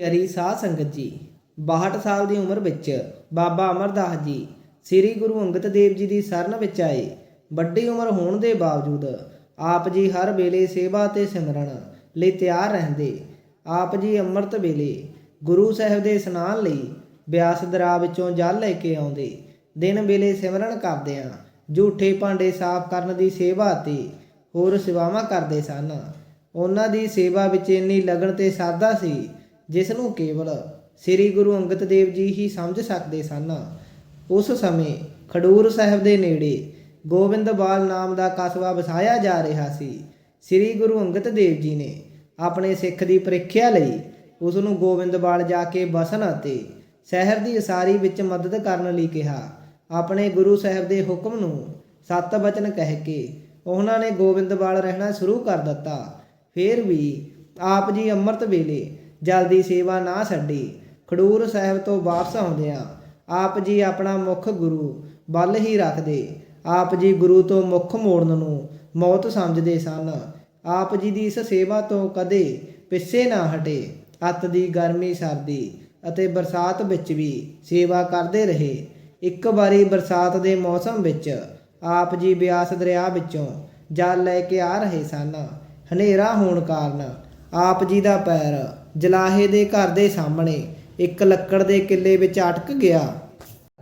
ਹਰੀ ਸਾਧ ਸੰਗਤ ਜੀ 62 ਸਾਲ ਦੀ ਉਮਰ ਵਿੱਚ ਬਾਬਾ ਅਮਰਦਾਸ ਜੀ ਸ੍ਰੀ ਗੁਰੂ ਅੰਗਦ ਦੇਵ ਜੀ ਦੀ ਸ਼ਰਨ ਵਿੱਚ ਆਏ। ਵੱਡੀ ਉਮਰ ਹੋਣ ਦੇ ਬਾਵਜੂਦ ਆਪ ਜੀ ਹਰ ਵੇਲੇ ਸੇਵਾ ਤੇ ਸਿਮਰਨ ਲਈ ਤਿਆਰ ਰਹਿੰਦੇ। ਆਪ ਜੀ ਅੰਮ੍ਰਿਤ ਵੇਲੇ ਗੁਰੂ ਸਾਹਿਬ ਦੇ ਇਸ਼ਨਾਨ ਲਈ ਬਿਆਸ ਦਰਾ ਵਿੱਚੋਂ ਜਲ ਲੈ ਕੇ ਆਉਂਦੇ। ਦਿਨ ਵੇਲੇ ਸਿਮਰਨ ਕਰਦਿਆਂ ਝੂਠੇ ਭਾਂਡੇ ਸਾਫ਼ ਕਰਨ ਦੀ ਸੇਵਾ ਤੇ ਹੋਰ ਸੇਵਾਵਾਂ ਕਰਦੇ ਸਨ। ਉਹਨਾਂ ਦੀ ਸੇਵਾ ਵਿੱਚ ਇੰਨੀ ਲਗਨ ਤੇ ਸਾਦਾ ਸੀ ਜਿਸ ਨੂੰ ਕੇਵਲ ਸ੍ਰੀ ਗੁਰੂ ਅੰਗਦ ਦੇਵ ਜੀ ਹੀ ਸਮਝ ਸਕਦੇ ਸਨ, ਉਸ ਸਮੇਂ ਖਡੂਰ ਸਾਹਿਬ ਦੇ ਨੇੜੇ ਗੋਬਿੰਦਵਾਲ ਨਾਮ ਦਾ ਕਸਬਾ ਵਸਾਇਆ ਜਾ ਰਿਹਾ ਸੀ। ਸ੍ਰੀ ਗੁਰੂ ਅੰਗਦ ਦੇਵ ਜੀ ਨੇ ਆਪਣੇ ਸਿੱਖ ਦੀ ਪ੍ਰੀਖਿਆ ਲਈ ਉਸ ਨੂੰ ਗੋਬਿੰਦਵਾਲ ਜਾ ਕੇ ਬਸਣ ਅਤੇ ਸ਼ਹਿਰ ਦੀ ਉਸਾਰੀ ਵਿੱਚ ਮਦਦ ਕਰਨ ਲਈ ਕਿਹਾ। ਆਪਣੇ ਗੁਰੂ ਸਾਹਿਬ ਦੇ ਹੁਕਮ ਨੂੰ ਸੱਤ ਬਚਨ ਕਹਿ ਕੇ ਉਹਨਾਂ ਨੇ ਗੋਬਿੰਦਵਾਲ ਰਹਿਣਾ ਸ਼ੁਰੂ ਕਰ ਦਿੱਤਾ। ਫਿਰ ਵੀ ਆਪ ਜੀ ਅੰਮ੍ਰਿਤ ਵੇਲੇ ਜਲਦੀ ਸੇਵਾ ਨਾ ਛੱਡੀ। ਖਡੂਰ ਸਾਹਿਬ ਤੋਂ ਵਾਪਸ ਆਉਂਦਿਆਂ ਆਪ ਜੀ ਆਪਣਾ ਮੁੱਖ ਗੁਰੂ ਬਲ ਹੀ ਰੱਖਦੇ। ਆਪ ਜੀ ਗੁਰੂ ਤੋਂ ਮੁੱਖ ਮੋੜਨ ਨੂੰ ਮੌਤ ਸਮਝਦੇ ਸਨ। ਆਪ ਜੀ ਦੀ ਇਸ ਸੇਵਾ ਤੋਂ ਕਦੇ ਪਿੱਛੇ ਨਾ ਹਟੇ। ਅੱਤ ਦੀ ਗਰਮੀ ਸਰਦੀ ਅਤੇ ਬਰਸਾਤ ਵਿੱਚ ਵੀ ਸੇਵਾ ਕਰਦੇ ਰਹੇ। ਇੱਕ ਵਾਰੀ ਬਰਸਾਤ ਦੇ ਮੌਸਮ ਵਿੱਚ ਆਪ ਜੀ ਬਿਆਸ ਦਰਿਆ ਵਿੱਚੋਂ ਜਲ ਲੈ ਕੇ ਆ ਰਹੇ ਸਨ। ਹਨੇਰਾ ਹੋਣ ਕਾਰਨ ਆਪ ਜੀ ਦਾ ਪੈਰ ਜਲਾਹੇ ਦੇ ਘਰ ਦੇ ਸਾਹਮਣੇ ਇੱਕ ਲੱਕੜ ਦੇ ਕਿੱਲੇ ਵਿੱਚ ਅਟਕ ਗਿਆ।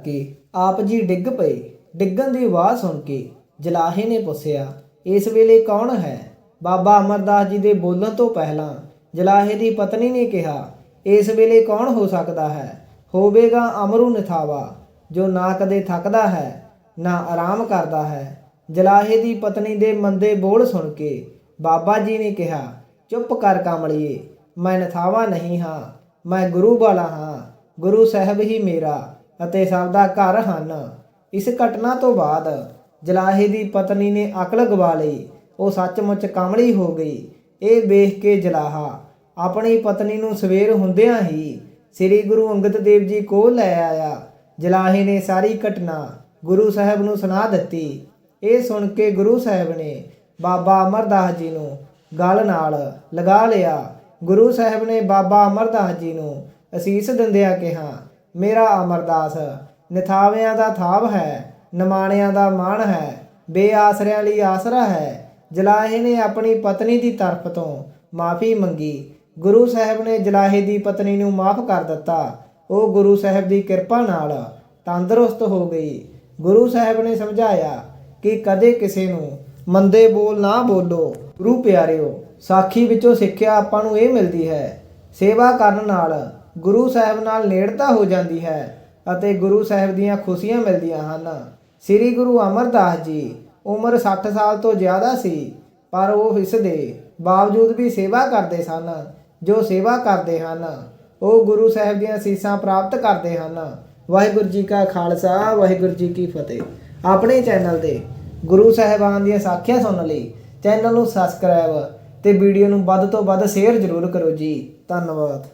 ਕਿ ਆਪ ਜੀ ਡਿੱਗ ਪਏ। ਡਿੱਗਣ ਦੀ ਆਵਾਜ਼ ਸੁਣ ਕੇ ਜਲਾਹੇ ਨੇ ਪੁੱਛਿਆ, ਇਸ ਵੇਲੇ ਕੌਣ ਹੈ? ਬਾਬਾ ਅਮਰਦਾਸ ਜੀ ਦੇ ਬੋਲਣ ਤੋਂ ਪਹਿਲਾਂ ਜਲਾਹੇ ਦੀ ਪਤਨੀ ਨੇ ਕਿਹਾ, ਇਸ ਵੇਲੇ ਕੌਣ ਹੋ ਸਕਦਾ ਹੈ? ਹੋਵੇਗਾ ਅਮਰੂ ਨਿਥਾਵਾ, ਜੋ ਨਾ ਕਦੇ ਥੱਕਦਾ ਹੈ, ਨਾ ਆਰਾਮ ਕਰਦਾ ਹੈ। ਜਲਾਹੇ ਦੀ ਪਤਨੀ ਦੇ ਮੰਦੇ ਬੋਲ ਸੁਣ ਕੇ ਬਾਬਾ ਜੀ ਨੇ ਕਿਹਾ, ਚੁੱਪ ਕਰ ਕਮਲੀਏ ਮੈਂ ਨਥਾਵਾ ਨਹੀਂ ਹਾਂ, ਮੈਂ ਗੁਰੂ ਵਾਲਾ ਹਾਂ, ਗੁਰੂ ਸਾਹਿਬ ਹੀ ਮੇਰਾ ਅਤੇ ਸਭ ਦਾ ਘਰ ਹਨ। ਇਸ ਘਟਨਾ ਤੋਂ ਬਾਅਦ ਜਲਾਹੇ ਦੀ ਪਤਨੀ ਨੇ ਅਕਲ ਗਵਾ ਲਈ, ਉਹ ਸੱਚਮੁੱਚ ਕਾਮਲੀ ਹੋ ਗਈ। ਇਹ ਵੇਖ ਕੇ ਜਲਾਹਾ ਆਪਣੀ ਪਤਨੀ ਨੂੰ ਸਵੇਰ ਹੁੰਦਿਆਂ ਹੀ ਸ੍ਰੀ ਗੁਰੂ ਅੰਗਦ ਦੇਵ ਜੀ ਕੋਲ ਲੈ ਆਇਆ। ਜਲਾਹੇ ਨੇ ਸਾਰੀ ਘਟਨਾ ਗੁਰੂ ਸਾਹਿਬ ਨੂੰ ਸੁਣਾ ਦਿੱਤੀ। ਇਹ ਸੁਣ ਕੇ ਗੁਰੂ ਸਾਹਿਬ ਨੇ ਬਾਬਾ ਅਮਰਦਾਸ ਜੀ ਨੂੰ ਗਲ ਨਾਲ ਲਗਾ ਲਿਆ। ਗੁਰੂ ਸਾਹਿਬ ਨੇ ਬਾਬਾ ਅਮਰਦਾਸ ਜੀ ਨੂੰ ਅਸੀਸ ਦਿੰਦਿਆਂ ਕਿਹਾ, ਮੇਰਾ ਅਮਰਦਾਸ, ਨਿਥਾਵਿਆਂ ਦਾ ਥਾਵ ਹੈ, ਨਿਮਾਣਿਆਂ ਦਾ ਮਾਣ ਹੈ, ਬੇਆਸਰਿਆਂ ਲਈ ਆਸਰਾ ਹੈ, ਜਲਾਹੇ ਨੇ ਆਪਣੀ ਪਤਨੀ ਦੀ ਤਰਫ ਤੋਂ ਮਾਫੀ ਮੰਗੀ। ਗੁਰੂ ਸਾਹਿਬ ਨੇ ਜਲਾਹੇ ਦੀ ਪਤਨੀ ਨੂੰ ਮਾਫ ਕਰ ਦਿੱਤਾ। ਉਹ ਗੁਰੂ ਸਾਹਿਬ ਦੀ ਕਿਰਪਾ ਨਾਲ ਤੰਦਰੁਸਤ ਹੋ ਗਈ। ਗੁਰੂ ਸਾਹਿਬ ਨੇ ਸਮਝਾਇਆ ਕਿ ਕਦੇ ਕਿਸੇ ਨੂੰ ਮੰਦੇ ਬੋਲ ਨਾ ਬੋਲੋ। ਗੁਰੂ ਪਿਆਰਿਓ, ਸਾਖੀ ਵਿੱਚੋਂ ਸਿੱਖਿਆ ਆਪਾਂ ਨੂੰ ਇਹ ਮਿਲਦੀ ਹੈ, ਸੇਵਾ ਕਰਨ ਨਾਲ ਗੁਰੂ ਸਾਹਿਬ ਨਾਲ ਨੇੜਤਾ ਹੋ ਜਾਂਦੀ ਹੈ ਅਤੇ ਗੁਰੂ ਸਾਹਿਬ ਦੀਆਂ ਖੁਸ਼ੀਆਂ ਮਿਲਦੀਆਂ ਹਨ। ਸ੍ਰੀ ਗੁਰੂ ਅਮਰਦਾਸ ਜੀ ਉਮਰ 60 ਸਾਲ ਤੋਂ ਜ਼ਿਆਦਾ ਸੀ, ਪਰ ਉਹ ਇਸ ਦੇ ਬਾਵਜੂਦ ਵੀ ਸੇਵਾ ਕਰਦੇ ਸਨ। ਜੋ ਸੇਵਾ ਕਰਦੇ ਹਨ, ਉਹ ਗੁਰੂ ਸਾਹਿਬ ਦੀਆਂ ਸੀਸਾਂ ਪ੍ਰਾਪਤ ਕਰਦੇ ਹਨ। ਵਾਹਿਗੁਰੂ ਜੀ ਕਾ ਖਾਲਸਾ, ਵਾਹਿਗੁਰੂ ਜੀ ਕੀ ਫਤਿਹ। ਆਪਣੇ ਚੈਨਲ ਤੇ ਗੁਰੂ ਸਾਹਿਬਾਨ ਦੀਆਂ ਸਾਖੀਆਂ ਸੁਣਨ ਲਈ ਚੈਨਲ ਨੂੰ ਸਬਸਕ੍ਰਾਈਬ ਤੇ ਵੀਡੀਓ ਨੂੰ ਵੱਧ ਤੋਂ ਵੱਧ ਸ਼ੇਅਰ ਜ਼ਰੂਰ ਕਰੋ ਜੀ। ਧੰਨਵਾਦ।